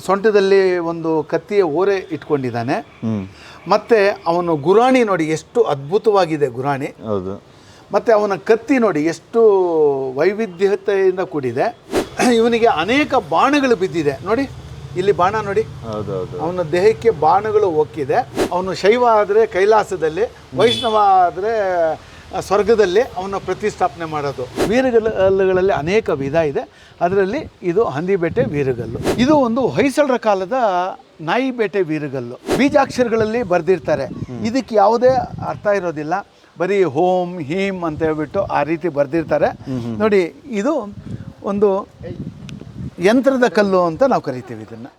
ಸೊಂಟದಲ್ಲಿ ಒಂದು ಕತ್ತಿಯ ಓರೆ ಇಟ್ಕೊಂಡಿದ್ದಾನೆ. ಮತ್ತೆ ಅವನು ಗುರಾಣಿ ನೋಡಿ ಎಷ್ಟು ಅದ್ಭುತವಾಗಿದೆ ಗುರಾಣಿ. ಹೌದು. ಮತ್ತು ಅವನ ಕತ್ತಿ ನೋಡಿ ಎಷ್ಟು ವೈವಿಧ್ಯತೆಯಿಂದ ಕೂಡಿದೆ. ಇವನಿಗೆ ಅನೇಕ ಬಾಣಗಳು ಬಿದ್ದಿದೆ. ನೋಡಿ ಇಲ್ಲಿ ಬಾಣ ನೋಡಿ. ಹೌದು ಹೌದು. ಅವನ ದೇಹಕ್ಕೆ ಬಾಣಗಳು ಒಕ್ಕಿದೆ. ಅವನು ಶೈವ ಆದರೆ ಕೈಲಾಸದಲ್ಲಿ ವೈಷ್ಣವ ಆದರೆ ಸ್ವರ್ಗದಲ್ಲಿ ಅವನ ಪ್ರತಿಷ್ಠಾಪನೆ ಮಾಡೋದು. ವೀರಗಲ್ಲುಗಳಲ್ಲಿ ಅನೇಕ ವಿಧ ಇದೆ. ಅದರಲ್ಲಿ ಇದು ಹಂದಿಬೇಟೆ ವೀರಗಲ್ಲು. ಇದು ಒಂದು ಹೊಯ್ಸಳರ ಕಾಲದ ನಾಯಿ ಬೇಟೆ ವೀರಗಲ್ಲು. ಬೀಜಾಕ್ಷರಗಳಲ್ಲಿ ಬರೆದಿರ್ತಾರೆ. ಇದಕ್ಕೆ ಯಾವುದೇ ಅರ್ಥ ಇರೋದಿಲ್ಲ. ಬರೀ ಹೋಮ್ ಹೀಮ್ ಅಂತ ಹೇಳ್ಬಿಟ್ಟು ಆ ರೀತಿ ಬರೆದಿರ್ತಾರೆ. ನೋಡಿ ಇದು ಒಂದು ಯಂತ್ರದ ಕಲ್ಲು ಅಂತ ನಾವು ಕರಿತೀವಿ ಇದನ್ನು.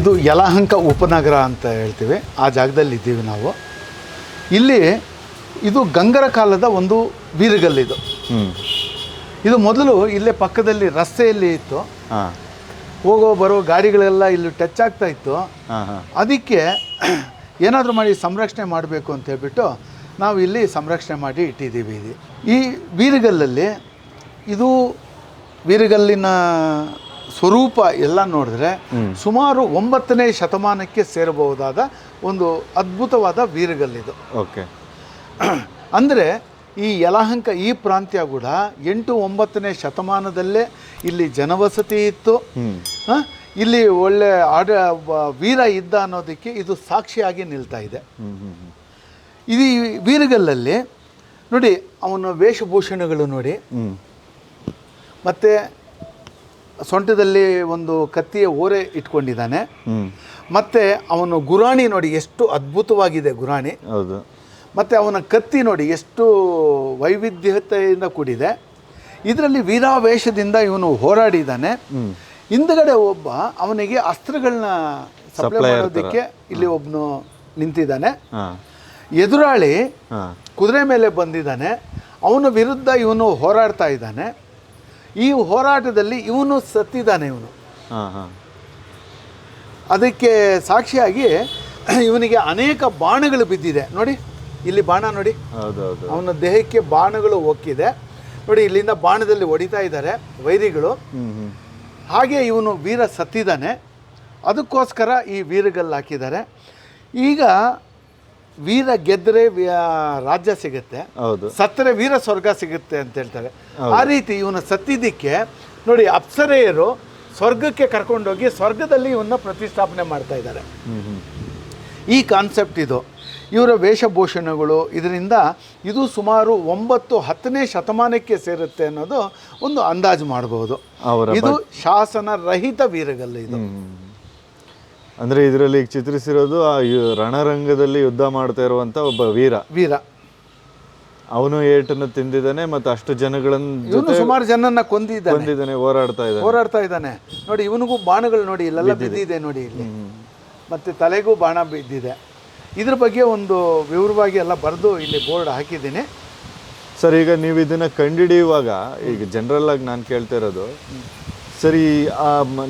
ಇದು ಯಲಹಂಕ ಉಪನಗರ ಅಂತ ಹೇಳ್ತೀವಿ. ಆ ಜಾಗದಲ್ಲಿ ಇದ್ದೀವಿ ನಾವು. ಇಲ್ಲಿ ಇದು ಗಂಗರ ಕಾಲದ ಒಂದು ಬೀರುಗಲ್ಲಿದು ಇದು ಮೊದಲು ಇಲ್ಲೇ ಪಕ್ಕದಲ್ಲಿ ರಸ್ತೆಯಲ್ಲಿ ಇತ್ತು. ಹಾ. ಹೋಗೋ ಬರೋ ಗಾಡಿಗಳೆಲ್ಲ ಇಲ್ಲಿ ಟಚ್ ಆಗ್ತಾ ಇತ್ತು. ಅದಕ್ಕೆ ಏನಾದರೂ ಮಾಡಿ ಸಂರಕ್ಷಣೆ ಮಾಡಬೇಕು ಅಂತ ಹೇಳ್ಬಿಟ್ಟು ನಾವು ಇಲ್ಲಿ ಸಂರಕ್ಷಣೆ ಮಾಡಿ ಇಟ್ಟಿದ್ದೀವಿ ಇದು ಈ ಬೀರುಗಲ್ಲಲ್ಲಿ ಇದು ವೀರಗಲ್ಲಿನ ಸ್ವರೂಪ ಎಲ್ಲ ನೋಡಿದ್ರೆ ಸುಮಾರು ಒಂಬತ್ತನೇ ಶತಮಾನಕ್ಕೆ ಸೇರಬಹುದಾದ ಒಂದು ಅದ್ಭುತವಾದ ವೀರಗಲ್ಲಿದು. ಓಕೆ. ಅಂದರೆ ಈ ಯಲಹಂಕ ಈ ಪ್ರಾಂತ್ಯ ಕೂಡ ಎಂಟು ಒಂಬತ್ತನೇ ಶತಮಾನದಲ್ಲೇ ಇಲ್ಲಿ ಜನವಸತಿ ಇತ್ತು. ಇಲ್ಲಿ ಒಳ್ಳೆ ಆಡ ವೀರ ಇದ್ದ ಅನ್ನೋದಕ್ಕೆ ಇದು ಸಾಕ್ಷಿಯಾಗಿ ನಿಲ್ತಾ ಇದೆ. ಇದು ವೀರಗಲ್ಲಲ್ಲಿ ನೋಡಿ ಅವನ ವೇಷಭೂಷಣಗಳು ನೋಡಿ. ಮತ್ತು ಸೊಂಟದಲ್ಲಿ ಒಂದು ಕತ್ತಿಯ ಓರೆ ಇಟ್ಕೊಂಡಿದ್ದಾನೆ. ಮತ್ತೆ ಅವನು ಗುರಾಣಿ ನೋಡಿ ಎಷ್ಟು ಅದ್ಭುತವಾಗಿದೆ ಗುರಾಣಿ. ಹೌದು. ಮತ್ತು ಅವನ ಕತ್ತಿ ನೋಡಿ ಎಷ್ಟು ವೈವಿಧ್ಯತೆಯಿಂದ ಕೂಡಿದೆ. ಇದರಲ್ಲಿ ವೀರಾವೇಶದಿಂದ ಇವನು ಹೋರಾಡಿದ್ದಾನೆ. ಹಿಂದುಗಡೆ ಒಬ್ಬ ಅವನಿಗೆ ಅಸ್ತ್ರಗಳನ್ನ ಸಪ್ಲೈ ಮಾಡೋದಕ್ಕೆ ಇಲ್ಲಿ ಒಬ್ಬನು ನಿಂತಿದ್ದಾನೆ. ಎದುರಾಳಿ ಕುದುರೆ ಮೇಲೆ ಬಂದಿದ್ದಾನೆ. ಅವನ ವಿರುದ್ಧ ಇವನು ಹೋರಾಡ್ತಾ ಇದ್ದಾನೆ. ಈ ಹೋರಾಟದಲ್ಲಿ ಇವನು ಸತ್ತಿದ್ದಾನೆ ಇವನು. ಹಾ ಹಾ. ಅದಕ್ಕೆ ಸಾಕ್ಷಿಯಾಗಿ ಇವನಿಗೆ ಅನೇಕ ಬಾಣಗಳು ಬಿದ್ದಿದೆ. ನೋಡಿ ಇಲ್ಲಿ ಬಾಣ ನೋಡಿ. ಹೌದು ಹೌದು. ಅವನ ದೇಹಕ್ಕೆ ಬಾಣಗಳು ಒಕ್ಕಿದೆ. ನೋಡಿ ಇಲ್ಲಿಂದ ಬಾಣದಲ್ಲಿ ಹೊಡಿತಾ ಇದ್ದಾರೆ ವೈರಿಗಳು. ಹಾಗೆ ಇವನು ವೀರ ಸತ್ತಿದ್ದಾನೆ. ಅದಕ್ಕೋಸ್ಕರ ಈ ವೀರಗಲ್ಲು ಹಾಕಿದ್ದಾರೆ. ಈಗ ವೀರ ಗೆದ್ದರೆ ರಾಜ್ಯ ಸಿಗುತ್ತೆ. ಹೌದು. ಸತ್ತರೆ ವೀರ ಸ್ವರ್ಗ ಸಿಗುತ್ತೆ ಅಂತ ಹೇಳ್ತಾರೆ. ಆ ರೀತಿ ಇವನ ಸತ್ತಿದ್ದಕ್ಕೆ ನೋಡಿ ಅಪ್ಸರೆಯರು ಸ್ವರ್ಗಕ್ಕೆ ಕರ್ಕೊಂಡೋಗಿ ಸ್ವರ್ಗದಲ್ಲಿ ಇವನ್ನ ಪ್ರತಿಷ್ಠಾಪನೆ ಮಾಡ್ತಾ ಇದ್ದಾರೆ. ಈ ಕಾನ್ಸೆಪ್ಟ್ ಇದು. ಇವರ ವೇಷಭೂಷಣಗಳು ಇದರಿಂದ ಇದು ಸುಮಾರು ಒಂಬತ್ತು ಹತ್ತನೇ ಶತಮಾನಕ್ಕೆ ಸೇರುತ್ತೆ ಅನ್ನೋದು ಒಂದು ಅಂದಾಜು ಮಾಡಬಹುದು ಇದು ಶಾಸನ ರಹಿತ ವೀರಗಲ್ಲ ಇದು. ಅಂದ್ರೆ ಇದರಲ್ಲಿ ಈಗ ಚಿತ್ರಿಸಿರೋದು ಆ ಯು- ರಣರಂಗದಲ್ಲಿ ಯುದ್ಧ ಮಾಡ್ತಾ ಇರುವಂತ ಒಬ್ಬ ವೀರ. ವೀರ. ಅವನು ಏಟನ್ನು ತಿಂದಿದ್ದಾನೆ ಮತ್ತು ಅಷ್ಟು ಜನಗಳನ್ನ ಇವನು ಸುಮಾರು ಜನನ್ನ ಕೊಂದಿದ್ದಾನೆ. ಬಂದಿದ್ದಾನೆ ಹೋರಾಡ್ತಾ ಇದ್ದಾನೆ. ಹೋರಾಡ್ತಾ ಇದ್ದಾನೆ. ನೋಡಿ ಇವನಿಗೂ ಬಾಣಗಳು ನೋಡಿ ಇಲ್ಲೆಲ್ಲ ಬಿದ್ದಿದೆ. ನೋಡಿ ಇಲ್ಲಿ. ಮತ್ತೆ ತಲೆಗೂ ಬಾಣ ಬಿದ್ದಿದೆ. ಇದ್ರ ಬಗ್ಗೆ ಒಂದು ವಿವರವಾಗಿ ಎಲ್ಲ ಬರೆದು ಇಲ್ಲಿ ಬೋರ್ಡ್ ಹಾಕಿದ್ದೀನಿ. ಸರ್ ಈಗ ನೀವು ಇದನ್ನ ಕಂಡಿಡಿಯುವಾಗ ಈಗ ಜನರಲ್ ಆಗಿ ನಾನು ಕೇಳ್ತಾ ಇರೋದು ಸರಿ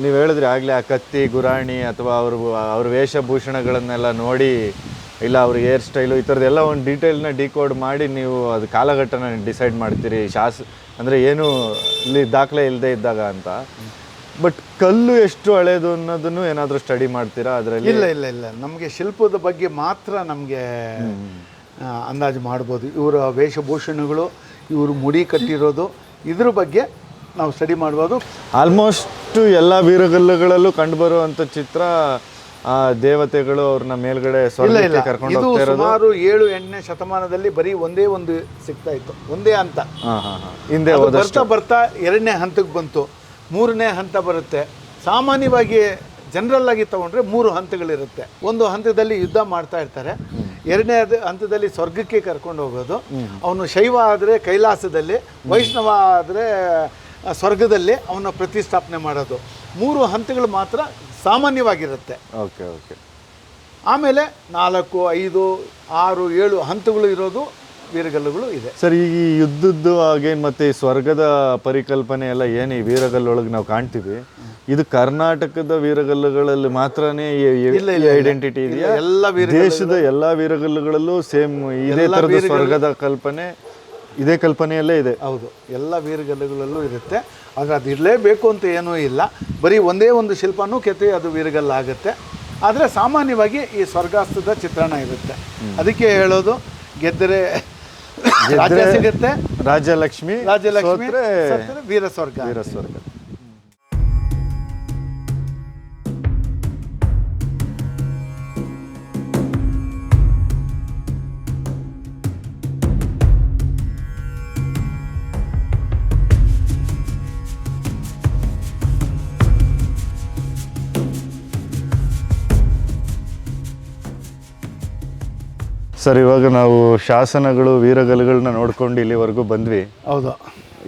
ನೀವು ಹೇಳಿದ್ರೆ ಆಗಲೇ ಆ ಕತ್ತಿ ಗುರಾಣಿ ಅಥವಾ ಅವ್ರ ಅವ್ರ ವೇಷಭೂಷಣಗಳನ್ನೆಲ್ಲ ನೋಡಿ ಇಲ್ಲ ಅವ್ರ ಹೇರ್ ಸ್ಟೈಲು ಈ ಥರದ್ದೆಲ್ಲ ಒಂದು ಡೀಟೇಲ್ನ ಡಿಕೋಡ್ ಮಾಡಿ ನೀವು ಅದು ಕಾಲಘಟ್ಟನ ಡಿಸೈಡ್ ಮಾಡ್ತೀರಿ. ಶಾಸ್ ಅಂದರೆ ಏನು ಇಲ್ಲಿ ದಾಖಲೆ ಇಲ್ಲದೆ ಇದ್ದಾಗ ಅಂತ. ಬಟ್ ಕಲ್ಲು ಎಷ್ಟು ಹಳೇದು ಅನ್ನೋದನ್ನು ಏನಾದರೂ ಸ್ಟಡಿ ಮಾಡ್ತೀರಾ ಅದರಲ್ಲಿ? ಇಲ್ಲ ಇಲ್ಲ ಇಲ್ಲ. ನಮಗೆ ಶಿಲ್ಪದ ಬಗ್ಗೆ ಮಾತ್ರ ನಮಗೆ ಅಂದಾಜು ಮಾಡ್ಬೋದು. ಇವರ ವೇಷಭೂಷಣಗಳು ಇವರು ಮುಡಿ ಕಟ್ಟಿರೋದು ಇದ್ರ ಬಗ್ಗೆ ನಾವು ಸ್ಟಡಿ ಮಾಡ್ಬೋದು. ಆಲ್ಮೋಸ್ಟ್ ಎಲ್ಲ ವೀರಗಲ್ಲುಗಳಲ್ಲೂ ಕಂಡುಬರುವಂಥ ಚಿತ್ರ ಆ ದೇವತೆಗಳು ಅವ್ರನ್ನ ಮೇಲ್ಗಡೆ ಇಲ್ಲ ಸ್ವರ್ಗಕ್ಕೆ ಕರ್ಕೊಂಡು ಇದು ಹೋಗ್ತಾ ಇರೋದು. ಸುಮಾರು ಏಳು ಎಂಟನೇ ಶತಮಾನದಲ್ಲಿ ಬರೀ ಒಂದೇ ಒಂದು ಸಿಗ್ತಾ ಇತ್ತು. ಒಂದೇ ಹಂತ. ಹಾ ಹಾ ಹಾ. ಹಿಂದೆ ಅದು ಬರ್ತಾ ಬರ್ತಾ ಎರಡನೇ ಹಂತಕ್ಕೆ ಬಂತು. ಮೂರನೇ ಹಂತ ಬರುತ್ತೆ. ಸಾಮಾನ್ಯವಾಗಿ ಜನರಲ್ ಆಗಿ ತಗೊಂಡ್ರೆ ಮೂರು ಹಂತಗಳಿರುತ್ತೆ. ಒಂದು ಹಂತದಲ್ಲಿ ಯುದ್ಧ ಮಾಡ್ತಾ ಇರ್ತಾರೆ. ಎರಡನೇ ಹಂತದಲ್ಲಿ ಸ್ವರ್ಗಕ್ಕೆ ಕರ್ಕೊಂಡು ಹೋಗೋದು. ಅವನು ಶೈವ ಆದರೆ ಕೈಲಾಸದಲ್ಲಿ ವೈಷ್ಣವ ಆದರೆ ಸ್ವರ್ಗದಲ್ಲಿ ಅವನ ಪ್ರತಿಷ್ಠಾಪನೆ ಮಾಡೋದು. ಮೂರು ಹಂತಗಳು ಮಾತ್ರ ಸಾಮಾನ್ಯವಾಗಿರುತ್ತೆ. Okay okay. ಆಮೇಲೆ ನಾಲ್ಕು ಐದು ಆರು ಏಳು ಹಂತಗಳು ಇರೋದು ವೀರಗಲ್ಲುಗಳು ಇದೆ. ಸರ್ ಈ ಯುದ್ಧದ್ದು ಹಾಗೇನು ಮತ್ತೆ ಈ ಸ್ವರ್ಗದ ಪರಿಕಲ್ಪನೆ ಎಲ್ಲ ಏನು ಈ ವೀರಗಲ್ಲೊಳಗೆ ನಾವು ಕಾಣ್ತೀವಿ? ಇದು ಕರ್ನಾಟಕದ ವೀರಗಲ್ಲುಗಳಲ್ಲಿ ಮಾತ್ರನೇ ಐಡೆಂಟಿಟಿ ಇದೆಯಾ? ಎಲ್ಲ ದೇಶದ ಎಲ್ಲ ವೀರಗಲ್ಲುಗಳಲ್ಲೂ ಸೇಮ್ ಇದೇ ತರದ ಸ್ವರ್ಗದ ಕಲ್ಪನೆ ಇದೇ ಕಲ್ಪನೆಯಲ್ಲೇ ಇದೆ. ಹೌದು. ಎಲ್ಲ ವೀರಗಲ್ಲುಗಳಲ್ಲೂ ಇರುತ್ತೆ. ಆದರೆ ಅದು ಇರಲೇಬೇಕು ಅಂತ ಏನೂ ಇಲ್ಲ. ಬರೀ ಒಂದೇ ಒಂದು ಶಿಲ್ಪನೂ ಕೆತ್ತಿ ಅದು ವೀರಗಲ್ಲಾಗುತ್ತೆ ಆದರೆ ಸಾಮಾನ್ಯವಾಗಿ ಈ ಸ್ವರ್ಗಾಸ್ತದ ಚಿತ್ರಣ ಇರುತ್ತೆ. ಅದಕ್ಕೆ ಹೇಳೋದು ಗೆದ್ದರೆ ರಾಜ್ಯ ಸಿಗುತ್ತೆ. ರಾಜ್ಯಲಕ್ಷ್ಮಿ ರಾಜ್ಯಲಕ್ಷ್ಮಿ ವೀರ ಸ್ವರ್ಗ ವೀರ ಸ್ವರ್ಗ ಸರ್ ಇವಾಗ ನಾವು ಶಾಸನಗಳು ವೀರಗಲ್ಲುಗಳನ್ನ ನೋಡ್ಕೊಂಡು ಇಲ್ಲಿವರೆಗೂ ಬಂದ್ವಿ. ಹೌದು.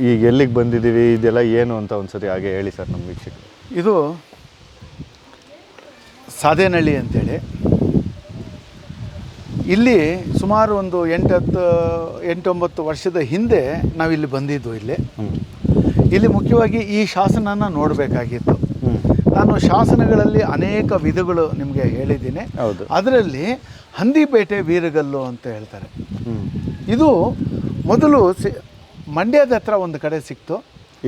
ಈಗ ಎಲ್ಲಿಗೆ ಬಂದಿದ್ದೀವಿ? ಇದೆಲ್ಲ ಏನು ಅಂತ ಒಂದ್ಸರಿ ಹಾಗೆ ಹೇಳಿ ಸರ್ ನಮ್ಮ ವೀಕ್ಷಕರು. ಇದು ಸಾಧೇನಹಳ್ಳಿ ಅಂತೇಳಿ. ಇಲ್ಲಿ ಸುಮಾರು ಒಂದು ಎಂಟತ್ತು ಎಂಟೊಂಬತ್ತು ವರ್ಷದ ಹಿಂದೆ ನಾವಿಲ್ಲಿ ಬಂದಿದ್ದು ಇಲ್ಲಿ. ಇಲ್ಲಿ ಮುಖ್ಯವಾಗಿ ಈ ಶಾಸನನ ನೋಡಬೇಕಾಗಿತ್ತು. ನಾನು ಶಾಸನಗಳಲ್ಲಿ ಅನೇಕ ವಿಧಗಳು ನಿಮಗೆ ಹೇಳಿದ್ದೀನಿ. ಅದರಲ್ಲಿ ಹಂದಿಪೇಟೆ ವೀರಗಲ್ಲು ಅಂತ ಹೇಳ್ತಾರೆ. ಇದು ಮೊದಲು ಸಿ ಮಂಡ್ಯದ ಹತ್ರ ಒಂದು ಕಡೆ ಸಿಕ್ತು.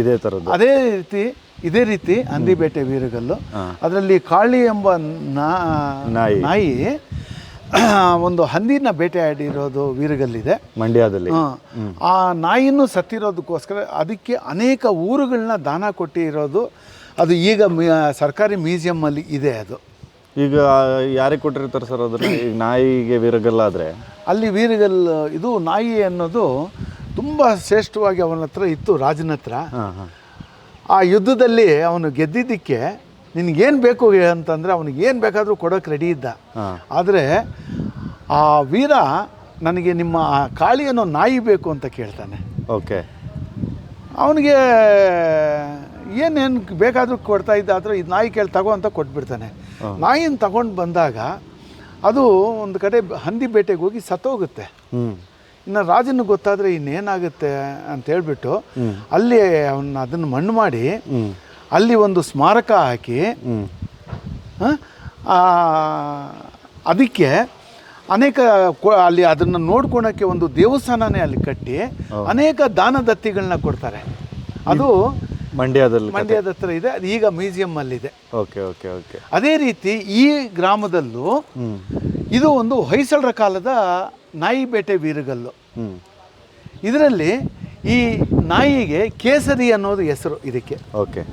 ಇದೇ ಥರದ್ದು ಅದೇ ರೀತಿ ಇದೇ ರೀತಿ ಹಂದಿಬೇಟೆ ವೀರಗಲ್ಲು. ಅದರಲ್ಲಿ ಕಾಳಿ ಎಂಬ ನಾಯಿ. ನಾಯಿ ಒಂದು ಹಂದಿನ ಬೇಟೆಯಾಡಿರೋದು ವೀರಗಲ್ಲಿದೆ. ಮಂಡ್ಯದಲ್ಲಿ. ಆ ನಾಯಿನೂ ಸತ್ತಿರೋದಕ್ಕೋಸ್ಕರ ಅದಕ್ಕೆ ಅನೇಕ ಊರುಗಳನ್ನ ದಾನ ಕೊಟ್ಟಿರೋದು ಅದು ಈಗ ಸರ್ಕಾರಿ ಸರ್ಕಾರಿ ಮ್ಯೂಸಿಯಮ್ಮಲ್ಲಿ ಇದೆ ಅದು. ಈಗ ಯಾರಿಗೆ ಕೊಟ್ಟಿರ್ತಾರೆ ಸರ್ ಅದ್ರ ಈಗ ನಾಯಿಗೆ ವೀರಗಲ್ಲ ಆದರೆ ಅಲ್ಲಿ ವೀರಗಲ್ ಇದು ನಾಯಿ ಅನ್ನೋದು ತುಂಬ ಶ್ರೇಷ್ಠವಾಗಿ ಅವನ ಹತ್ರ ಇತ್ತು ರಾಜನ ಹತ್ರ. ಆ ಯುದ್ಧದಲ್ಲಿ ಅವನು ಗೆದ್ದಿದ್ದಕ್ಕೆ ನಿನಗೇನು ಬೇಕು ಅಂತಂದರೆ ಅವನಿಗೆ ಏನು ಬೇಕಾದರೂ ಕೊಡೋಕೆ ರೆಡಿ ಇದ್ದ. ಆದರೆ ಆ ವೀರ ನನಗೆ ನಿಮ್ಮ ಕಾಳಿ ಅನ್ನೋ ನಾಯಿ ಬೇಕು ಅಂತ ಕೇಳ್ತಾನೆ. ಓಕೆ. ಅವನಿಗೆ ಏನೇನು ಬೇಕಾದರೂ ಕೊಡ್ತಾ ಇದ್ದ ಆದರೆ ಇದು ನಾಯಿ ಕೇಳಿ ತಗೋ ಅಂತ ಕೊಟ್ಬಿಡ್ತಾನೆ. ನಾಯಿನ ತಗೊಂಡು ಬಂದಾಗ ಅದು ಒಂದು ಕಡೆ ಹಂದಿ ಬೇಟೆಗೆ ಹೋಗಿ ಸತ್ತೋಗುತ್ತೆ. ಇನ್ನು ರಾಜನಿಗೆ ಗೊತ್ತಾದರೆ ಇನ್ನೇನಾಗುತ್ತೆ ಅಂತ ಹೇಳ್ಬಿಟ್ಟು ಅಲ್ಲಿ ಅವನ್ನ ಅದನ್ನು ಮಣ್ಣು ಮಾಡಿ ಅಲ್ಲಿ ಒಂದು ಸ್ಮಾರಕ ಹಾಕಿ ಅದಕ್ಕೆ ಅನೇಕ ಅಲ್ಲಿ ಅದನ್ನು ನೋಡ್ಕೊಳಕ್ಕೆ ಒಂದು ದೇವಸ್ಥಾನನೇ ಅಲ್ಲಿ ಕಟ್ಟಿ ಅನೇಕ ದಾನ ದತ್ತಿಗಳನ್ನ ಕೊಡ್ತಾರೆ. ಅದು ಮಂಡ್ಯದಲ್ಲಿ ಮಂಡ್ಯದ ಹತ್ರ ಇದೆ ಅದು ಈಗ ಮ್ಯೂಸಿಯಮ್ಮಲ್ಲಿದೆ ಓಕೆ ಓಕೆ ಓಕೆ. ಅದೇ ರೀತಿ ಈ ಗ್ರಾಮದಲ್ಲೂ ಇದು ಒಂದು ಹೊಯ್ಸಳರ ಕಾಲದ ನಾಯಿ ಬೇಟೆ ವೀರಗಲ್ಲು. ಇದರಲ್ಲಿ ಈ ನಾಯಿಗೆ ಕೇಸರಿ ಅನ್ನೋದು ಹೆಸರು ಇದಕ್ಕೆ. ಓಕೆ.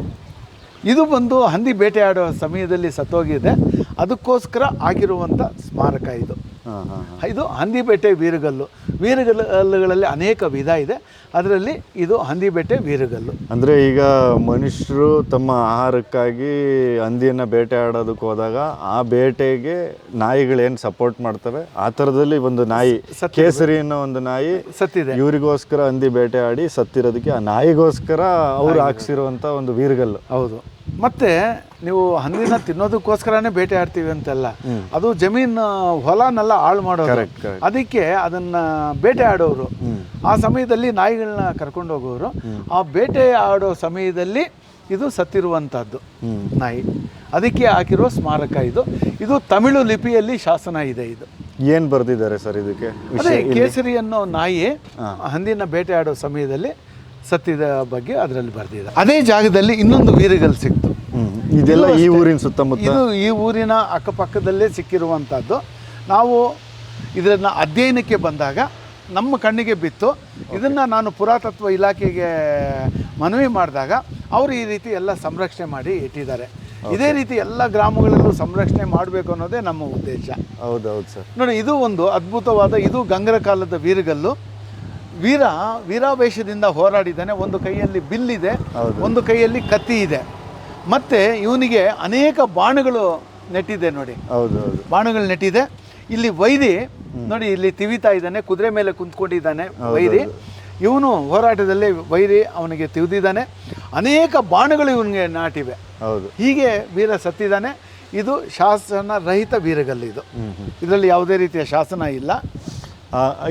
ಇದು ಬಂದು ಹಂದಿ ಬೇಟೆಯಾಡುವ ಸಮಯದಲ್ಲಿ ಸತ್ತೋಗಿದೆ. ಅದಕ್ಕೋಸ್ಕರ ಆಗಿರುವಂಥ ಸ್ಮಾರಕ ಇದು. ಇದು ಹಂದಿಬೆಟ್ಟೆ ವೀರಗಲ್ಲು. ವೀರಗಲ್ಲುಗಳಲ್ಲಿ ಅನೇಕ ವಿಧ ಇದೆ. ಅದರಲ್ಲಿ ಇದು ಹಂದಿಬೆಟ್ಟೆ ವೀರಗಲ್ಲು. ಅಂದರೆ ಈಗ ಮನುಷ್ಯರು ತಮ್ಮ ಆಹಾರಕ್ಕಾಗಿ ಹಂದಿಯನ್ನು ಬೇಟೆ ಆಡೋದಕ್ಕೆ ಹೋದಾಗ ಆ ಬೇಟೆಗೆ ನಾಯಿಗಳೇನು ಸಪೋರ್ಟ್ ಮಾಡ್ತವೆ? ಆ ಥರದಲ್ಲಿ ಒಂದು ನಾಯಿ ಕೇಸರಿ ಅನ್ನೋ ಒಂದು ನಾಯಿ ಸತ್ತಿದೆ. ಇವರಿಗೋಸ್ಕರ ಹಂದಿ ಬೇಟೆ ಆಡಿ ಸತ್ತಿರೋದಕ್ಕೆ ಆ ನಾಯಿಗೋಸ್ಕರ ಅವ್ರು ಹಾಕ್ಸಿರುವಂಥ ಒಂದು ವೀರಗಲ್ಲು. ಹೌದು. ಮತ್ತೆ ನೀವು ಹಂದಿನ ತಿನ್ನೋದಕ್ಕೋಸ್ಕರನೇ ಬೇಟೆ ಆಡ್ತೀವಿ ಅಂತೆಲ್ಲ. ಅದು ಜಮೀನ್ ಹೊಲನೆಲ್ಲ ಹಾಳು ಮಾಡೋದು. ಅದಕ್ಕೆ ಅದನ್ನ ಬೇಟೆ ಆಡೋರು. ಆ ಸಮಯದಲ್ಲಿ ನಾಯಿಗಳನ್ನ ಕರ್ಕೊಂಡು ಹೋಗೋರು. ಆ ಬೇಟೆ ಆಡೋ ಸಮಯದಲ್ಲಿ ಇದು ಸತ್ತಿರುವಂಥದ್ದು ನಾಯಿ. ಅದಕ್ಕೆ ಹಾಕಿರೋ ಸ್ಮಾರಕ ಇದು. ಇದು ತಮಿಳು ಲಿಪಿಯಲ್ಲಿ ಶಾಸನ ಇದೆ ಇದು. ಏನು ಬರೆದಿದ್ದಾರೆ ಸರ್ ಇದಕ್ಕೆ? ಕೇಸರಿ ಅನ್ನೋ ನಾಯಿ ಹಂದಿನ ಬೇಟೆ ಆಡೋ ಸಮಯದಲ್ಲಿ ಸತ್ತಿದ ಬಗ್ಗೆ ಅದರಲ್ಲಿ ಬರೆದಿದೆ. ಅದೇ ಜಾಗದಲ್ಲಿ ಇನ್ನೊಂದು ವೀರಗಲ್ ಸಿಕ್ತು. ಇದೆಲ್ಲ ಈ ಊರಿನ ಸುತ್ತಮುತ್ತ? ಇದು ಈ ಊರಿನ ಅಕ್ಕಪಕ್ಕದಲ್ಲೇ ಸಿಕ್ಕಿರುವಂಥದ್ದು ನಾವು ಇದನ್ನು ಅಧ್ಯಯನಕ್ಕೆ ಬಂದಾಗ ನಮ್ಮ ಕಣ್ಣಿಗೆ ಬಿತ್ತು. ಇದನ್ನು ನಾನು ಪುರಾತತ್ವ ಇಲಾಖೆಗೆ ಮನವಿ ಮಾಡಿದಾಗ ಅವರು ಈ ರೀತಿ ಎಲ್ಲ ಸಂರಕ್ಷಣೆ ಮಾಡಿ ಇಟ್ಟಿದ್ದಾರೆ. ಇದೇ ರೀತಿ ಎಲ್ಲ ಗ್ರಾಮಗಳಲ್ಲೂ ಸಂರಕ್ಷಣೆ ಮಾಡಬೇಕು ಅನ್ನೋದೇ ನಮ್ಮ ಉದ್ದೇಶ. ಹೌದೌದು ಸರ್. ನೋಡಿ ಇದು ಒಂದು ಅದ್ಭುತವಾದ ಇದು ಗಂಗರ ಕಾಲದ ವೀರಗಲ್ಲು. ವೀರ ವೀರಾವೇಶದಿಂದ ಹೋರಾಡಿದ್ದಾನೆ. ಒಂದು ಕೈಯಲ್ಲಿ ಬಿಲ್ಲಿದೆ. ಒಂದು ಕೈಯಲ್ಲಿ ಕತ್ತಿ ಇದೆ. ಮತ್ತು ಇವನಿಗೆ ಅನೇಕ ಬಾಣಗಳು ನೆಟ್ಟಿದೆ ನೋಡಿ. ಹೌದು ಹೌದು. ಬಾಣಗಳು ನೆಟ್ಟಿದೆ. ಇಲ್ಲಿ ವೈರಿ ನೋಡಿ ಇಲ್ಲಿ ತಿವಿತಾ ಇದ್ದಾನೆ ಕುದುರೆ ಮೇಲೆ ಕುಂತ್ಕೊಂಡಿದ್ದಾನೆ ವೈರಿ ಇವನು ಹೋರಾಟದಲ್ಲಿ ವೈರಿ ಅವನಿಗೆ ತಿವಿದಿದ್ದಾನೆ. ಅನೇಕ ಬಾಣಗಳು ಇವನಿಗೆ ನಾಟಿವೆ. ಹೌದು. ಹೀಗೆ ವೀರ ಸತ್ತಿದ್ದಾನೆ. ಇದು ಶಾಸನ ರಹಿತ ವೀರಗಲ್ಲು ಇದು. ಇದರಲ್ಲಿ ಯಾವುದೇ ರೀತಿಯ ಶಾಸನ ಇಲ್ಲ.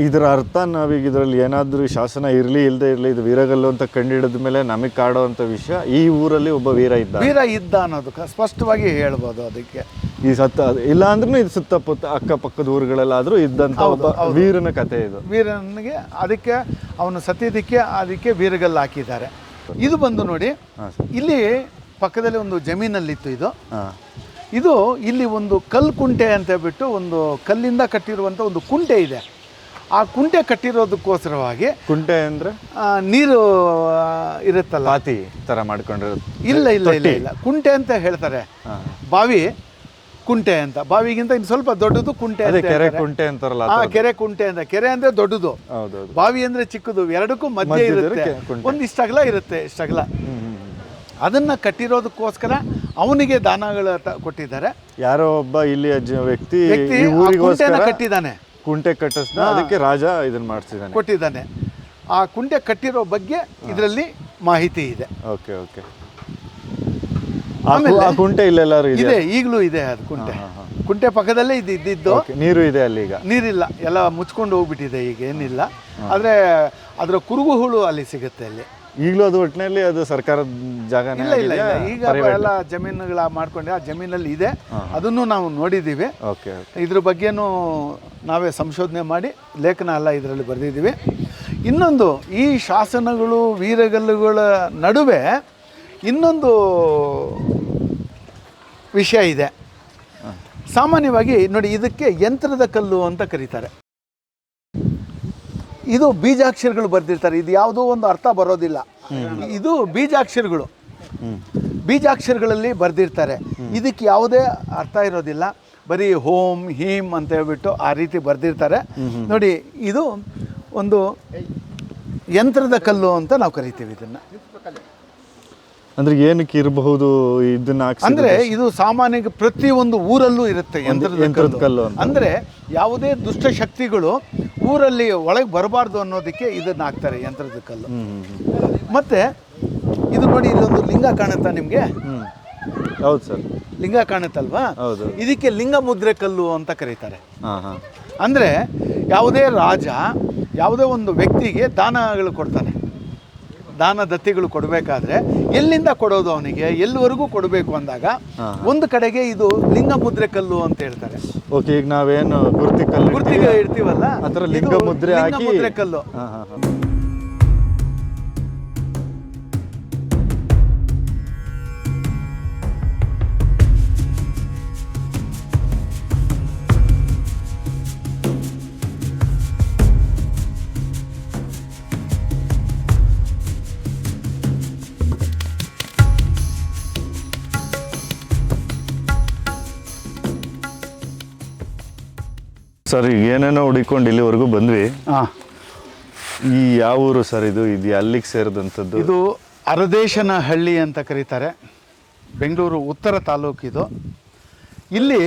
ಇದರ ಅರ್ಥ ನಾವೀಗ ಇದರಲ್ಲಿ ಏನಾದರೂ ಶಾಸನ ಇರಲಿ ಇಲ್ಲದೆ ಇರಲಿ ಇದು ವೀರಗಲ್ಲು ಅಂತ ಕಂಡಿಡಿದ ಮೇಲೆ ನಮಗೆ ಕಾಡುವಂಥ ವಿಷಯ ಈ ಊರಲ್ಲಿ ಒಬ್ಬ ವೀರ ಇದ್ದ. ವೀರ ಇದ್ದ ಅನ್ನೋದಕ್ಕೆ ಸ್ಪಷ್ಟವಾಗಿ ಹೇಳ್ಬೋದು ಅದಕ್ಕೆ. ಈ ಸತ್ತ ಇಲ್ಲ ಅಂದ್ರೂ ಇದು ಸುತ್ತಪುತ್ತ ಅಕ್ಕಪಕ್ಕದ ಊರುಗಳಲ್ಲಾದರೂ ಇದ್ದಂಥ ಒಬ್ಬ ವೀರನ ಕತೆ ಇದು. ವೀರನಿಗೆ ಅದಕ್ಕೆ ಅವನು ಸತ್ತಿದ್ದಕ್ಕೆ ಅದಕ್ಕೆ ವೀರಗಲ್ಲು ಹಾಕಿದ್ದಾರೆ. ಇದು ಬಂದು ನೋಡಿ ಇಲ್ಲಿ ಪಕ್ಕದಲ್ಲಿ ಒಂದು ಜಮೀನಲ್ಲಿತ್ತು ಇದು. ಇದು ಇಲ್ಲಿ ಒಂದು ಕಲ್ಲು ಕುಂಟೆ ಅಂತ ಹೇಳ್ಬಿಟ್ಟು ಒಂದು ಕಲ್ಲಿಂದ ಕಟ್ಟಿರುವಂಥ ಒಂದು ಕುಂಟೆ ಇದೆ. ಆ ಕುಂಟೆ ಕಟ್ಟಿರೋದಕ್ಕೋಸ್ಕರವಾಗಿ ಕುಂಟೆ ಅಂದ್ರೆ? ನೀರು ಇರುತ್ತಲ್ಲ? ಪಾತಿ ತರ ಮಾಡ್ಕೊಂಡಿರೋದು. ಇಲ್ಲ ಇಲ್ಲ ಇಲ್ಲ ಇಲ್ಲ. ಕುಂಟೆ ಅಂತ ಹೇಳ್ತಾರೆ. ಬಾವಿ ಕುಂಟೆ ಅಂತ. ಬಾವಿಗಿಂತ ಇನ್ನು ಸ್ವಲ್ಪ ದೊಡ್ಡದು ಕುಂಟೆ ಅದೇ ಕೆರೆ ಕುಂಟೆ ಅಂತಾರಲ್ಲ ಆ ಕೆರೆ ಕುಂಟೆ ಅಂತ. ಕೆರೆ ಅಂದ್ರೆ ದೊಡ್ಡದು. ಬಾವಿ ಅಂದ್ರೆ ಚಿಕ್ಕದು. ಎರಡಕ್ಕೂ ಮಧ್ಯೆ ಇರುತ್ತೆ. ಒಂದು ಇಷ್ಟಗಲ ಇರುತ್ತೆ ಇಷ್ಟಗಲ. ಅದನ್ನ ಕಟ್ಟಿರೋದಕ್ಕೋಸ್ಕರ ಅವನಿಗೆ ದಾನಗಳು ಕೊಟ್ಟಿದ್ದಾರೆ. ಯಾರೋ ಒಬ್ಬ ಇಲ್ಲಿ ವ್ಯಕ್ತಿ ಕಟ್ಟಿದ್ದಾನೆ. ಕುಂಟೆ ಕಟ್ಟಿಸ್ದ ಅದಕ್ಕೆ ರಾಜ ಇದನ್ನ ಮಾಡಿಸಿದ್ದಾನೆ ಕೊಟ್ಟಿದ್ದಾನೆ. ಆ ಕುಂಟೆ ಕಟ್ಟಿರೋ ಬಗ್ಗೆ ಇದರಲ್ಲಿ ಮಾಹಿತಿ ಇದೆ. Okay okay. ಆಮೇಲೆ ಆ ಕುಂಟೆ ಇಲ್ಲೆಲ್ಲಾರು ಇದೆ ಈಗಲೂ ಇದೆ ಅದು ಕುಂಟೆ. ಕುಂಟೆ ಪಕ್ಕದಲ್ಲೇ ಇದು ಇದ್ದಿದ್ದು. ಓಕೆ ನೀರು ಇದೆ ಅಲ್ಲಿ ಈಗ? ನೀರಿಲ್ಲ ಎಲ್ಲ ಮುಚ್ಕೊಂಡು ಹೋಗ್ಬಿಟ್ಟಿದೆ ಈಗ ಏನಿಲ್ಲ. ಆದರೆ ಅದರ ಕುರುಗು ಹುಳು ಅಲ್ಲಿ ಸಿಗುತ್ತೆ ಅಲ್ಲಿ. ಈಗಲೂ ಅದು ಒಟ್ಟಿನಲ್ಲಿ ಅದು ಸರ್ಕಾರದ ಜಾಗ ಇಲ್ಲ ಇಲ್ಲ ಇಲ್ಲ. ಈಗ ಎಲ್ಲ ಜಮೀನುಗಳ ಮಾಡ್ಕೊಂಡು ಆ ಜಮೀನಲ್ಲಿ ಇದೆ. ಅದನ್ನು ನಾವು ನೋಡಿದ್ದೀವಿ. ಓಕೆ ಇದ್ರ ಬಗ್ಗೆನೂ ನಾವೇ ಸಂಶೋಧನೆ ಮಾಡಿ ಲೇಖನ ಎಲ್ಲ ಇದರಲ್ಲಿ ಬರೆದಿದ್ದೀವಿ. ಇನ್ನೊಂದು ಈ ಶಾಸನಗಳು ವೀರಗಲ್ಲುಗಳ ನಡುವೆ ಇನ್ನೊಂದು ವಿಷಯ ಇದೆ. ಸಾಮಾನ್ಯವಾಗಿ ನೋಡಿ ಇದಕ್ಕೆ ಯಂತ್ರದ ಕಲ್ಲು ಅಂತ ಕರೀತಾರೆ. ಇದು ಬೀಜಾಕ್ಷರಗಳು ಬರೆದಿರ್ತಾರೆ. ಇದು ಯಾವುದೋ ಒಂದು ಅರ್ಥ ಬರೋದಿಲ್ಲ. ಇದು ಬೀಜಾಕ್ಷರಗಳು. ಬೀಜಾಕ್ಷರಗಳಲ್ಲಿ ಬರೆದಿರ್ತಾರೆ. ಇದಕ್ಕೆ ಯಾವುದೇ ಅರ್ಥ ಇರೋದಿಲ್ಲ. ಬರೀ ಹೋಮ್ ಹೀಮ್ ಅಂತ ಹೇಳ್ಬಿಟ್ಟು ಆ ರೀತಿ ಬರೆದಿರ್ತಾರೆ. ನೋಡಿ ಇದು ಒಂದು ಯಂತ್ರದ ಕಲ್ಲು ಅಂತ ನಾವು ಕರಿತೀವಿ ಇದನ್ನ. ಅಂದ್ರೆ ಏನಕ್ಕೆ ಇರಬಹುದು ಇದನ್ನ ಅಂದ್ರೆ ಇದು ಸಾಮಾನ್ಯ ಪ್ರತಿಯೊಂದು ಊರಲ್ಲೂ ಇರುತ್ತೆ ಯಂತ್ರದ ಕಲ್ಲು. ಅಂದ್ರೆ ಯಾವುದೇ ದುಷ್ಟಶಕ್ತಿಗಳು ಊರಲ್ಲಿ ಒಳಗೆ ಬರಬಾರ್ದು ಅನ್ನೋದಕ್ಕೆ ಇದನ್ನ ಹಾಕ್ತಾರೆ ಯಂತ್ರದ ಕಲ್ಲು. ಮತ್ತೆ ಇದು ನೋಡಿ ಇಲ್ಲೊಂದು ಲಿಂಗ ಕಾಣುತ್ತಾ ನಿಮಗೆ? ಹೌದು ಸರ್. ಲಿಂಗ ಕಾಣುತ್ತಲ್ವಾ? ಹೌದು. ಇದಕ್ಕೆ ಲಿಂಗ ಮುದ್ರೆ ಕಲ್ಲು ಅಂತ ಕರೀತಾರೆ. ಅಂದರೆ ಯಾವುದೇ ರಾಜ ಯಾವುದೇ ಒಂದು ವ್ಯಕ್ತಿಗೆ ದಾನಗಳು ಕೊಡ್ತಾನೆ. ದಾನ ದತ್ತಿಗಳು ಕೊಡಬೇಕಾದ್ರೆ ಎಲ್ಲಿಂದ ಕೊಡೋದು ಅವನಿಗೆ? ಎಲ್ಲಿವರೆಗೂ ಕೊಡಬೇಕು ಅಂದಾಗ ಒಂದು ಕಡೆಗೆ ಇದು ಲಿಂಗ ಮುದ್ರೆ ಕಲ್ಲು ಅಂತ ಹೇಳ್ತಾರೆ. ಓಕೆ ಈಗ ನಾವೇನು ಗುರ್ತಿ ಕಲ್ಲು ಗುರ್ತಿಗೆ ಇಡ್ತೀವಲ್ಲ? ಆ ಥರ ಇದು ಲಿಂಗ ಮುದ್ರೆ ಹಾಕಿ ಮುದ್ರೆ ಕಲ್ಲು. ಸರ್ ಈಗ ಏನೇನೋ ಹುಡುಕೊಂಡು ಇಲ್ಲಿವರೆಗೂ ಬಂದ್ವಿ. ಹಾಂ. ಈ ಯಾವ ಊರು ಸರ್ ಇದು? ಇದು ಅಲ್ಲಿಗೆ ಸೇರಿದಂಥದ್ದು? ಇದು ಅರದೇಶನ ಹಳ್ಳಿ ಅಂತ ಕರೀತಾರೆ. ಬೆಂಗಳೂರು ಉತ್ತರ ತಾಲೂಕಿದು ಇದು. ಇಲ್ಲಿ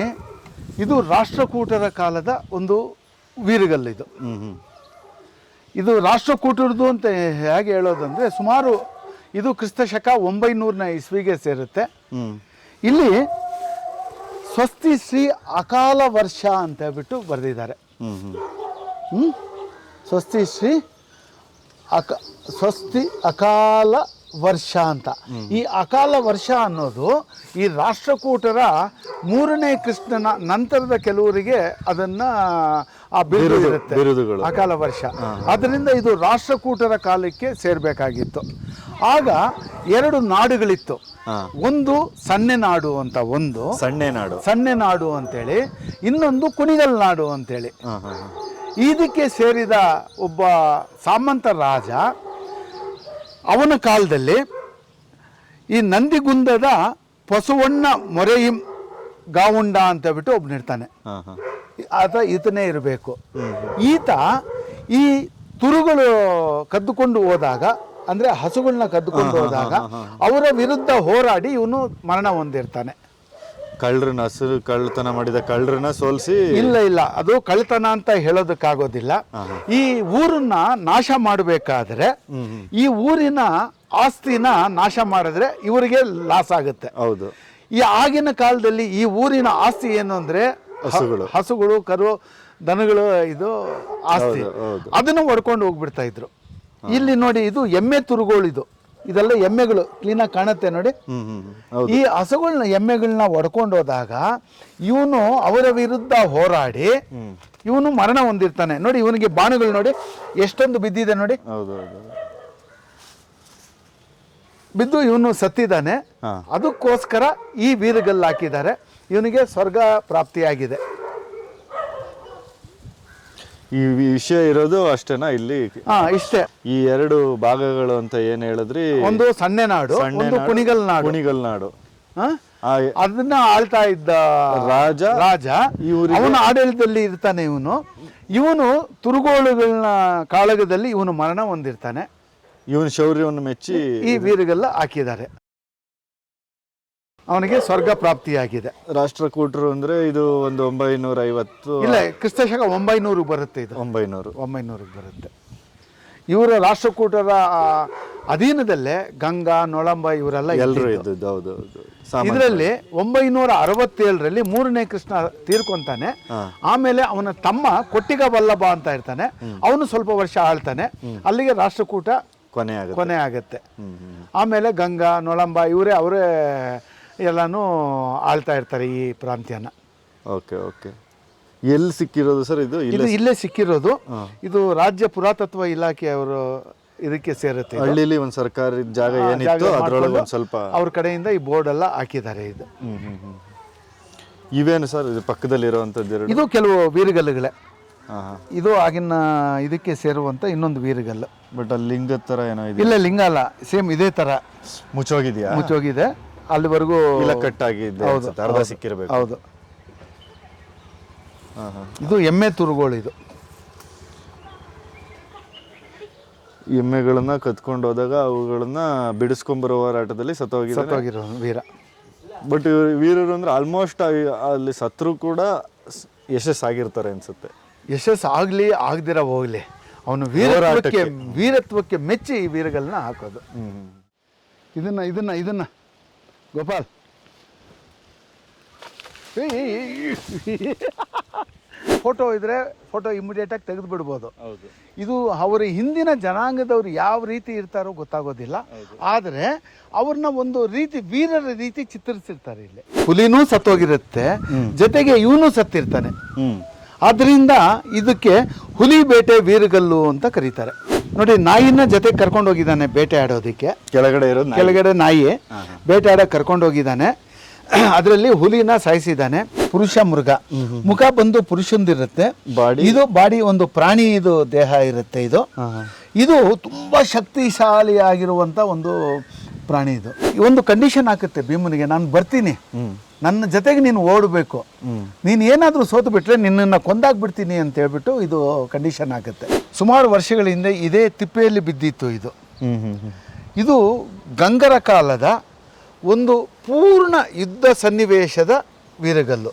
ಇದು ರಾಷ್ಟ್ರಕೂಟರ ಕಾಲದ ಒಂದು ವೀರಗಲ್ಲಿದು ಇದು. ರಾಷ್ಟ್ರಕೂಟರದು ಅಂತ ಹೇಗೆ ಹೇಳೋದಂದರೆ ಸುಮಾರು ಇದು ಕ್ರಿಸ್ತ ಶಕ ಒಂಬೈನೂರನ ಇಸ್ವಿಗೆ ಸೇರುತ್ತೆ. ಇಲ್ಲಿ ಸ್ವಸ್ತಿ ಶ್ರೀ ಅಕಾಲ ವರ್ಷ ಅಂತ ಹೇಳ್ಬಿಟ್ಟು ಬರೆದಿದ್ದಾರೆ ಹ್ಞೂ? ಸ್ವಸ್ತಿ ಶ್ರೀ ಅಕ ಸ್ವಸ್ತಿ ಅಕಾಲ ವರ್ಷ ಅಂತ. ಈ ಅಕಾಲ ವರ್ಷ ಅನ್ನೋದು ಈ ರಾಷ್ಟ್ರಕೂಟರ ಮೂರನೇ ಕೃಷ್ಣನ ನಂತರದ ಕೆಲವರಿಗೆ ಅದನ್ನ ಆ ಬಿರುದು ಇರುತ್ತೆ. ಅಕಾಲ ವರ್ಷ. ಅದರಿಂದ ಇದು ರಾಷ್ಟ್ರಕೂಟರ ಕಾಲಕ್ಕೆ ಸೇರಬೇಕಾಗಿತ್ತು. ಆಗ ಎರಡು ನಾಡುಗಳಿತ್ತು. ಒಂದು ಸಣ್ಣೆ ನಾಡು ಅಂತ ಒಂದು ಸಣ್ಣೆ ನಾಡು. ಸಣ್ಣೆ ನಾಡು ಅಂತೇಳಿ ಇನ್ನೊಂದು ಕುಣಿಗಲ್ ನಾಡು ಅಂತೇಳಿ. ಇದಕ್ಕೆ ಸೇರಿದ ಒಬ್ಬ ಸಾಮಂತ ರಾಜ ಅವನ ಕಾಲದಲ್ಲಿ ಈ ನಂದಿಗುಂದದ ಪಸುವಣ್ಣ ಮೊರೆಯಿಂ ಗಾವುಂಡ ಅಂತ ಹೇಳ್ಬಿಟ್ಟು ಒಬ್ಬನಿರ್ತಾನೆ ಆತ ಈತನೇ ಇರಬೇಕು. ಈತ ಈ ತುರುಗಳು ಕದ್ದುಕೊಂಡು ಹೋದಾಗ ಅಂದ್ರೆ ಹಸುಗಳನ್ನ ಕದ್ದುಕೊಂಡು ಹೋದಾಗ ಅವರ ವಿರುದ್ಧ ಹೋರಾಡಿ ಇವನು ಮರಣ ಹೊಂದಿರ್ತಾನೆ. ಕಳ್ಳರನ್ನ ಹಸಿರು ಕಳ್ಳತನ ಮಾಡಿದ ಕಳ್ಳರನ್ನ ಸೋಲಿಸಿ ಇಲ್ಲ ಇಲ್ಲ. ಅದು ಕಳ್ಳತನ ಅಂತ ಹೇಳೋದಕ್ಕಾಗೋದಿಲ್ಲ. ಈ ಊರನ್ನ ನಾಶ ಮಾಡಬೇಕಾದ್ರೆ ಈ ಊರಿನ ಆಸ್ತಿನ ನಾಶ ಮಾಡಿದ್ರೆ ಇವರಿಗೆ ಲಾಸ್ ಆಗುತ್ತೆ. ಹೌದು. ಈ ಆಗಿನ ಕಾಲದಲ್ಲಿ ಈ ಊರಿನ ಆಸ್ತಿ ಏನು ಅಂದ್ರೆ ಹಸುಗಳು. ಹಸುಗಳು ಕರು ದನಗಳು ಇದು ಆಸ್ತಿ. ಅದನ್ನು ಹೊಡ್ಕೊಂಡು ಹೋಗ್ಬಿಡ್ತಾ ಇದ್ರು. ಇಲ್ಲಿ ನೋಡಿ ಇದು ಎಮ್ಮೆ ತುರುಗೋಳಿದು. ಇದು ಇದೆಲ್ಲ ಎಮ್ಮೆಗಳು ಕ್ಲೀನಾಗಿ ಕಾಣುತ್ತೆ ನೋಡಿ. ಈ ಹಸುಗಳನ್ನ ಎಮ್ಮೆಗಳನ್ನ ಹೊಡ್ಕೊಂಡು ಹೋದಾಗ ಇವನು ಅವರ ವಿರುದ್ಧ ಹೋರಾಡಿ ಇವನು ಮರಣ ಹೊಂದಿರ್ತಾನೆ. ನೋಡಿ ಇವನಿಗೆ ಬಾಣುಗಳು ನೋಡಿ ಎಷ್ಟೊಂದು ಬಿದ್ದಿದೆ ನೋಡಿ. ಬಿದ್ದು ಇವನು ಸತ್ತಿದ್ದಾನೆ. ಅದಕ್ಕೋಸ್ಕರ ಈ ವೀರಗಲ್ಲು ಹಾಕಿದ್ದಾರೆ. ಇವನಿಗೆ ಸ್ವರ್ಗ ಪ್ರಾಪ್ತಿಯಾಗಿದೆ. ಈ ವಿಷಯ ಇರೋದು ಅಷ್ಟೇನಾ ಇಲ್ಲಿ? ಹಾ ಇಷ್ಟೇ. ಈ ಎರಡು ಭಾಗಗಳು ಅಂತ ಏನ್ ಹೇಳಿದ್ರಿ? ಒಂದು ಸಣ್ಣ ನಾಡು ಒಂದು ಕುಣಿಗಲ್ ನಾಡು. ಕುಣಿಗಲ್ ನಾಡು. ಅದನ್ನ ಆಳ್ತಾ ಇದ್ದ ರಾಜ ರಾಜ ಅವನ ಆಡಳಿತದಲ್ಲಿ ಇರ್ತಾನೆ ಇವನು. ಇವನು ತುರುಗೋಳುಗಳನ್ನ ಕಾಳಗದಲ್ಲಿ ಇವನು ಮರಣ ಹೊಂದಿರ್ತಾನೆ. ಇವನು ಶೌರ್ಯವನ್ನು ಮೆಚ್ಚಿ ಈ ವೀರಗಲ್ಲ ಹಾಕಿದ್ದಾರೆ. ಅವನಿಗೆ ಸ್ವರ್ಗ ಪ್ರಾಪ್ತಿಯಾಗಿದೆ. ರಾಷ್ಟ್ರಕೂಟರು ಅಂದ್ರೆ ಇದು ಒಂದು ಒಂಬೈನೂರ ಐವತ್ತು ಇಲ್ಲ ಕ್ರಿಸ್ತಶಕ ಒಂಬೈನೂರು ಬರುತ್ತೆ ಇದು. ಒಂಬೈನೂರು. ಒಂಬೈನೂರಿಗೆ ಬರುತ್ತೆ. ಇವರ ರಾಷ್ಟ್ರಕೂಟರ ಅಧೀನದಲ್ಲೇ ಗಂಗಾ ನೊಳಂಬ ಇವರೆಲ್ಲ ಎಲ್ಲರೂ ಇದ್ದಿದ್ದು. ಹೌದು ಹೌದು. ಇದರಲ್ಲಿ ಒಂಬೈನೂರ ಅರವತ್ತೇಳರಲ್ಲಿ ಮೂರನೇ ಕೃಷ್ಣ ತೀರ್ಕೊಂತಾನೆ. ಆಮೇಲೆ ಅವನ ತಮ್ಮ ಕೊಟ್ಟಿಗ ವಲ್ಲಭ ಅಂತ ಇರ್ತಾನೆ. ಅವನು ಸ್ವಲ್ಪ ವರ್ಷ ಆಳ್ತಾನೆ. ಅಲ್ಲಿಗೆ ರಾಷ್ಟ್ರಕೂಟ ಕೊನೆ ಆಗುತ್ತೆ. ಕೊನೆ ಆಗುತ್ತೆ. ಆಮೇಲೆ ಗಂಗಾ ನೊಳಂಬ ಇವರೇ ಅವರೇ ಎಲ್ಲಾನು ಆಳ್ತಾ ಇರ್ತಾರೆ ಈ ಪ್ರಾಂತ್ಯನ. Okay okay. ಎಲ್ಲಿ ಸಿಕ್ಕಿರೋದು ಸರ್ ಇದು? ಇದು ಇಲ್ಲೇ ಸಿಕ್ಕಿರೋದು. ಇದು ರಾಜ್ಯ ಪುರಾತತ್ವ ಇಲಾಖೆ ಅವರು ಇದಕ್ಕೆ ಸೇರುತ್ತೆ. ಹಳ್ಳಿಲಿ ಒಂದು ಸರ್ಕಾರಿ ಜಾಗ ಏನಿತ್ತು ಅದರೊಳಗೆ ಒಂದು ಸ್ವಲ್ಪ ಅವ್ರ ಕಡೆಯಿಂದ ಈ ಬೋರ್ಡ್ ಎಲ್ಲ ಹಾಕಿದ್ದಾರೆ ಇದು. ಇವೇನು ಸರ್ ಇದು ಪಕ್ಕದಲ್ಲಿ ಎರಡು? ಇದು ಕೆಲವು ವೀರಗಲ್ಲುಗಳೇ. ಇದು ಆಗಿನ ಇದಕ್ಕೆ ಸೇರುವಂತ ಇನ್ನೊಂದು ವೀರಗಲ್ಲು. ಬಟ್ ಅಲ್ಲಿ ಲಿಂಗದ ತರ ಏನೋ ಇದೆ. ಇಲ್ಲ ಲಿಂಗ ಅಲ್ಲ ಸೇಮ್ ಇದೇ ತರ ಮುಚ್ಚೋಗಿದೆಯಾ? ಮುಚ್ಚೋಗಿದೆ. ಅಲ್ಲಿವರೆಗೂ ಇಲ್ಲ ಕಟ್ ಹೌದು, ಅನ್ಸುತ್ತೆ, ಅರ್ಧ ಸಿಕ್ಕಿರಬೇಕು. ಹೌದು. ಇದು ಎಮ್ಮೆ ತುರುಗಳು ಇದು. ಎಮ್ಮೆಗಳನ್ನ ಕತ್ಕೊಂಡು ಹೋದಾಗ ಅವುಗಳನ್ನ ಬಿಡಿಸ್ಕೊಂಡ್ಬರೋ ಹೋರಾಟದಲ್ಲಿ ಸತ್ತೋಗಿ ಸತ್ತೋಗಿರೋ ವೀರ. ಬಟ್ ವೀರರು ಅಂದ್ರೆ ಆಲ್ಮೋಸ್ಟ್ ಅಲ್ಲಿ ಸತ್ರು ಕೂಡ ಯಶಸ್ ಯಶಸ್ಸಾಗಿರ್ತಾರೆ ಅನ್ಸುತ್ತೆ. ಯಶಸ್ ಆಗ್ಲಿ ಆಗದಿರ ಹೋಗ್ಲಿ. ಅವನು ವೀರತ್ವಕ್ಕೆ ವೀರತ್ವಕ್ಕೆ ಮೆಚ್ಚಿ ಈ ವೀರಗಳನ್ನ ಹಾಕೋದು. ಹ್ಮ್. ಇದನ್ನ ಇದನ್ನ ಇದನ್ನ. ಗೋಪಾಲ್ ಫೋಟೋ ಇದ್ರೆ ಫೋಟೋ ಇಮಿಡಿಯೇಟಾಗಿ ತೆಗೆದು ಬಿಡ್ಬೋದು. ಇದು ಅವರ ಹಿಂದಿನ ಜನಾಂಗದವ್ರು ಯಾವ ರೀತಿ ಇರ್ತಾರೋ ಗೊತ್ತಾಗೋದಿಲ್ಲ. ಆದರೆ ಅವ್ರನ್ನ ಒಂದು ರೀತಿ ವೀರರ ರೀತಿ ಚಿತ್ರಿಸಿರ್ತಾರೆ ಇಲ್ಲಿ. ಹುಲಿನೂ ಸತ್ತೋಗಿರುತ್ತೆ ಜೊತೆಗೆ ಇವನು ಸತ್ತಿರ್ತಾನೆ. ಹ್ಮ್. ಆದ್ರಿಂದ ಇದಕ್ಕೆ ಹುಲಿ ಬೇಟೆ ವೀರಗಲ್ಲು ಅಂತ ಕರೀತಾರೆ. ನೋಡಿ ನಾಯಿನ ಜೊತೆ ಕರ್ಕೊಂಡು ಹೋಗಿದ್ದಾನೆ ಬೇಟೆ ಆಡೋದಕ್ಕೆ. ಕೆಳಗಡೆ ಇರೋದು ನಾಯಿ. ಕೆಳಗಡೆ ನಾಯಿ ಬೇಟೆ ಆಡಕ್ಕೆ ಕರ್ಕೊಂಡು ಹೋಗಿದ್ದಾನೆ. ಅದರಲ್ಲಿ ಹುಲಿನ ಸಾಯಿಸಿದ್ದಾನೆ. ಪುರುಷ ಮೃಗ. ಮುಖ ಬಂದು ಪುರುಷಂದಿರುತ್ತೆ. ಬಾಡಿ? ಇದು ಬಾಡಿ ಒಂದು ಪ್ರಾಣಿ ಇದು ದೇಹ ಇರುತ್ತೆ ಇದು. ಇದು ತುಂಬಾ ಶಕ್ತಿಶಾಲಿ ಆಗಿರುವಂತ ಒಂದು ಪ್ರಾಣಿ ಇದು. ಈ ಒಂದು ಕಂಡೀಷನ್ ಹಾಕುತ್ತೆ ಭೀಮನಿಗೆ. ನಾನು ಬರ್ತೀನಿ. ನನ್ನ ಜೊತೆಗೆ ನೀನು ಓಡಬೇಕು. ನೀನು ಏನಾದರೂ ಸೋತು ಬಿಟ್ಟರೆ ನಿನ್ನನ್ನು ಕೊಂದಾಗ್ಬಿಡ್ತೀನಿ ಅಂತ ಹೇಳ್ಬಿಟ್ಟು ಇದು ಕಂಡೀಷನ್ ಆಗುತ್ತೆ ಸುಮಾರು ವರ್ಷಗಳ ಹಿಂದೆ ಇದೇ ತಿಪ್ಪೆಯಲ್ಲಿ ಬಿದ್ದಿತ್ತು ಇದು. ಇದು ಗಂಗರ ಕಾಲದ ಒಂದು ಪೂರ್ಣ ಯುದ್ಧ ಸನ್ನಿವೇಶದ ವೀರಗಲ್ಲು.